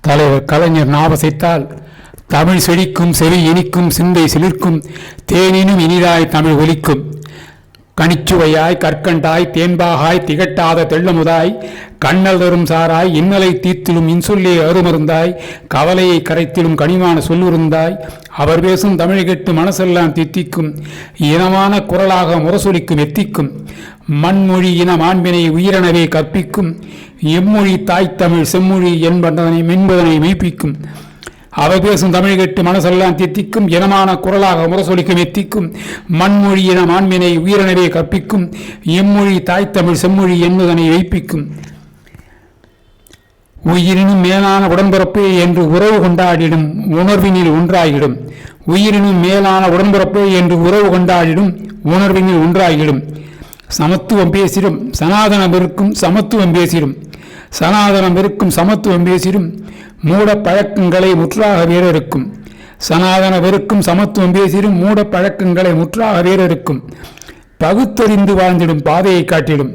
தலைவர் கலைஞர் நாவசைத்தால் தமிழ் செழிக்கும் செவி இனிக்கும் சிந்தை சிலிர்க்கும் தேனினும் இனிதாய் தமிழ் ஒலிக்கும். கனிச்சுவையாய் கற்கண்டாய் தேன்பாகாய் திகட்டாத தெள்ளமுதாய் கண்ணல் தரும் சாராய் இன்னலை தீத்திலும் இன்சொல்லே அருமருந்தாய் கவலையை கரைத்திலும் கனிவான சொல்லுருந்தாய். அவர் பேசும் தமிழ் கேட்டு மனசெல்லாம் தித்திக்கும் இனமான குரலாக முரசொலிக்கும் எத்திக்கும் மண்மொழி இன மாண்பினை உயிரெனவே கற்பிக்கும் எம்மொழி தாய் தமிழ் செம்மொழி என்பதனை மென்பதனை மெய்ப்பிக்கும். அவர் பேசும் தமிழ் கேட்டு மனசெல்லாம் தித்திக்கும் இனமான குரலாக முரசொலிக்கும் எத்திக்கும் மண்மொழி இன மாண்பினை உயிரனவே கற்பிக்கும் எம்மொழி தாய் தமிழ் செம்மொழி என்பதனை வைப்பிக்கும் உயிரினும் மேலான உடன்பிறப்பு என்று உறவு கொண்டாடிடும் உணர்வினில் ஒன்றாகிடும். உயிரினும் மேலான உடன்பிறப்பு என்று உறவு கொண்டாடிடும் உணர்வினில் ஒன்றாகிடும். சமத்துவம் பேசிடும் சனாதனம் இருக்கும் சமத்துவம் பேசிடும். சனாதனம் இருக்கும் சமத்துவம் பேசிடும் மூட பழக்கங்களை முற்றாக வேறறுக்கும். சனாதன வெறுக்கும் சமத்துவம் பேசிடும் மூட பழக்கங்களை முற்றாக வேறறுக்கும். பகுத்தறிந்து வாழ்ந்திடும் பாதையை காட்டிடும்